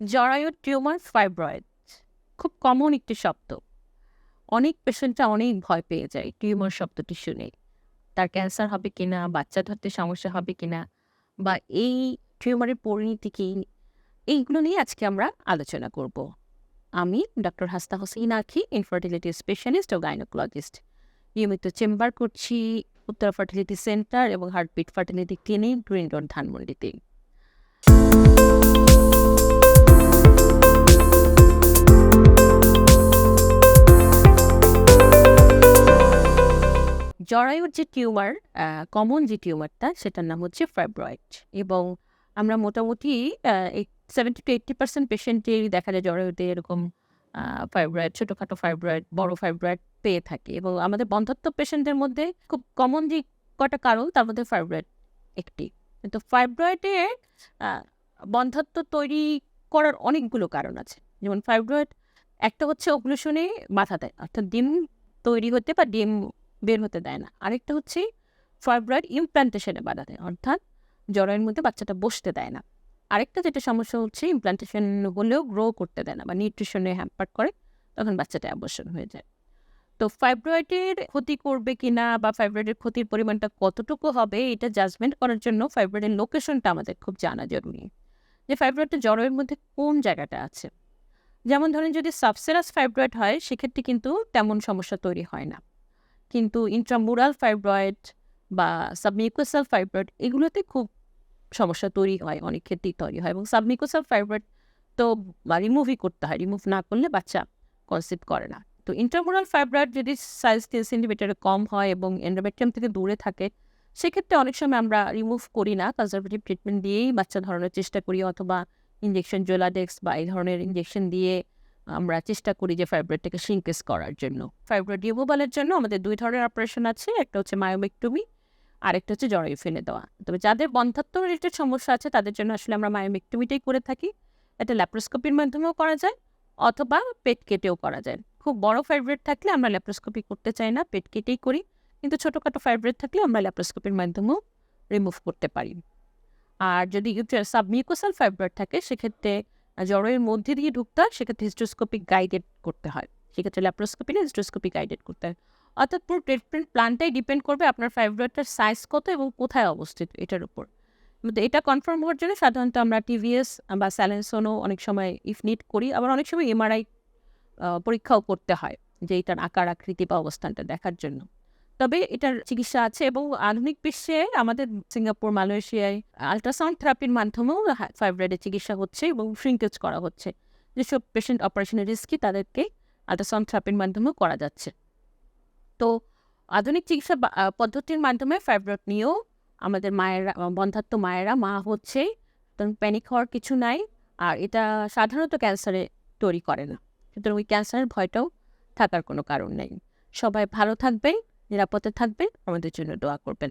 জরায়ু tumour fibroid, খুব common একটি শব্দ। অনেক পেশেন্টরা অনেক ভয় পেয়ে যায় টিউমার শব্দটি শুনে। তার ক্যান্সার হবে কিনা, বাচ্চা ধরতে সমস্যা হবে কিনা, বা এই টিউমারের পরিণতি কি, এইগুলো নিয়ে আজকে আমরা আলোচনা করব। আমি ডক্টর হাস্তা হোসেন আখি ইনফার্টিলিটি স্পেশালিস্ট ও গাইনোকোলজিস্ট নিয়মিত চেম্বার করছি উত্তরা ফার্টিলিটি সেন্টার এবং Heartbeat Fertility Clinic Green Road, ধানমন্ডিতে। জরায়ুর যে টিউমার কমন যে টিউমারটা, সেটার নাম হচ্ছে ফাইব্রয়েড। এবং আমরা মোটামুটি সেভেন্টি টু এইট্টি পার্সেন্ট পেশেন্টেরই দেখা যায় জরায়ুতে এরকম ফাইব্রয়েড, ছোটোখাটো ফাইব্রয়েড, বড় ফাইব্রয়েড পেয়ে থাকি। এবং আমাদের বন্ধাত্ম পেশেন্টের মধ্যে খুব কমন যে কটা কারণ, তার মধ্যে ফাইব্রয়েড একটি। কিন্তু ফাইব্রয়েডের বন্ধাত্ব তৈরি করার অনেকগুলো কারণ আছে। যেমন ফাইব্রয়েড, একটা হচ্ছে অগ্লুশনে মাথা দেয়। অর্থাৎ ডিম তৈরি হতে বা ডিম বের হতে দেয় না। আরেকটা হচ্ছে ফাইব্রয়েড ইমপ্লান্টেশনে বাধা দেয়, অর্থাৎ জরায়ের মধ্যে বাচ্চাটা বসতে দেয় না। আরেকটা যেটা সমস্যা হচ্ছে ইমপ্লান্টেশন হলেও গ্রো করতে দেয় না বা নিউট্রিশনে হ্যাম্পার করে, তখন বাচ্চাটা অ্যাবর্শন হয়ে যায়। তো ফাইব্রয়েডের ক্ষতি করবে কিনা বা ফাইব্রয়েডের ক্ষতির পরিমাণটা কতটুকু হবে, এটা জাজমেন্ট করার জন্য ফাইব্রয়েডের লোকেশনটা আমাদের খুব জানা জরুরি। যে ফাইব্রয়েডটা জরায়ের মধ্যে কোন জায়গাটা আছে? যেমন ধরেন যদি সাবসেরাস ফাইব্রয়েড হয়, সেক্ষেত্রে কিন্তু তেমন সমস্যা তৈরি হয় না। কিন্তু ইন্ট্রামুরাল ফাইব্রয়েড বা সাবমিউকোসাল ফাইব্রয়েড এগুলোতে খুব সমস্যা তৈরি হয়, অনেক ক্ষেত্রেই তৈরি হয় এবং সাবমিউকোসাল ফাইব্রয়েড তো রিমুভই করতে হয় রিমুভ না করলে বাচ্চা কনসিভ করে না। তো ইন্ট্রামুরাল ফাইব্রয়েড যদি সাইজ তিন সেন্টিমিটারে কম হয় এবং এন্ডোমেট্রিয়াম থেকে দূরে থাকে, সেক্ষেত্রে অনেক সময় আমরা রিমুভ করি না কনজারভেটিভ ট্রিটমেন্ট দিয়েই বাচ্চা ধরানোর চেষ্টা করি অথবা ইঞ্জেকশন জোলাডেক্স বা এই ধরনের ইঞ্জেকশন দিয়ে আমরা চেষ্টা করি যে ফাইব্রয়েডটাকে সিঙ্কেস করার জন্য। ফাইব্রয়েড রিমুভালের জন্য আমাদের দুই ধরনের অপারেশন আছে, একটা হচ্ছে মায়োমেক্টমি আরেকটা হচ্ছে জরায়ু ফেলে দেওয়া। তবে যাদের বন্ধাত্ম রিলেটেড সমস্যা আছে, তাদের জন্য আসলে আমরা মায়োমেক্টমিটাই করে থাকি। এটা ল্যাপ্রোস্কোপির মাধ্যমেও করা যায়, অথবা পেট কেটেও করা যায়। খুব বড় ফাইব্রয়েড থাকলে আমরা ল্যাপ্রোস্কোপি করতে চাই না, পেট কেটেই করি। কিন্তু ছোটোখাটো ফাইব্রয়েড থাকলে আমরা ল্যাপ্রোস্কোপির মাধ্যমেও রিমুভ করতে পারি। আর যদি সাবমিউকোসাল ফাইব্রয়েড থাকে, সেক্ষেত্রে জড়ের মধ্যে দিয়ে ঢুকতে হয়, সেক্ষেত্রে হিস্ট্রোস্কোপিক গাইডেড করতে হয়। সেক্ষেত্রে ল্যাপ্রোস্কোপি না হিস্ট্রোস্কোপিক গাইডেড করতে হয়। অর্থাৎ পুরো ট্রিটমেন্ট প্ল্যানটাই ডিপেন্ড করবে আপনার ফাইব্রয়েডটার সাইজ কত এবং কোথায় অবস্থিত এটার উপর। কিন্তু এটা কনফার্ম হওয়ার জন্য সাধারণত আমরা টিভিএস বা স্যালেন্সনও অনেক সময় ইফ নিট করি, আবার অনেক সময় এমআরআই পরীক্ষাও করতে হয় যে এটার আকার, আকৃতি বা অবস্থানটা দেখার জন্য। তবে এটার চিকিৎসা আছে এবং আধুনিক বিশ্বে আমাদের সিঙ্গাপুর, মালয়েশিয়ায় আলট্রাসাউন্ড থেরাপির মাধ্যমেও ফাইব্রয়েডের চিকিৎসা হচ্ছে এবং শ্রিঙ্কেজ করা হচ্ছে। যেসব পেশেন্ট অপারেশনের রিস্কি তাদেরকে আলট্রাসাউন্ড থেরাপির মাধ্যমেও করা যাচ্ছে। তো আধুনিক চিকিৎসা পদ্ধতির মাধ্যমে ফাইব্রয়েড নিয়েও আমাদের মায়েরা, বন্ধাত্ম মায়েরা, মা হচ্ছে তখন প্যানিক হওয়ার কিছু নাই। আর এটা সাধারণত ক্যান্সারে তৈরি করে না। সুতরাং ওই ক্যান্সারের ভয়টাও থাকার কোনো কারণ নেই। সবাই ভালো থাকবেন। নিরাপদে থাকবেন আমাদের জন্য দোয়া করবেন।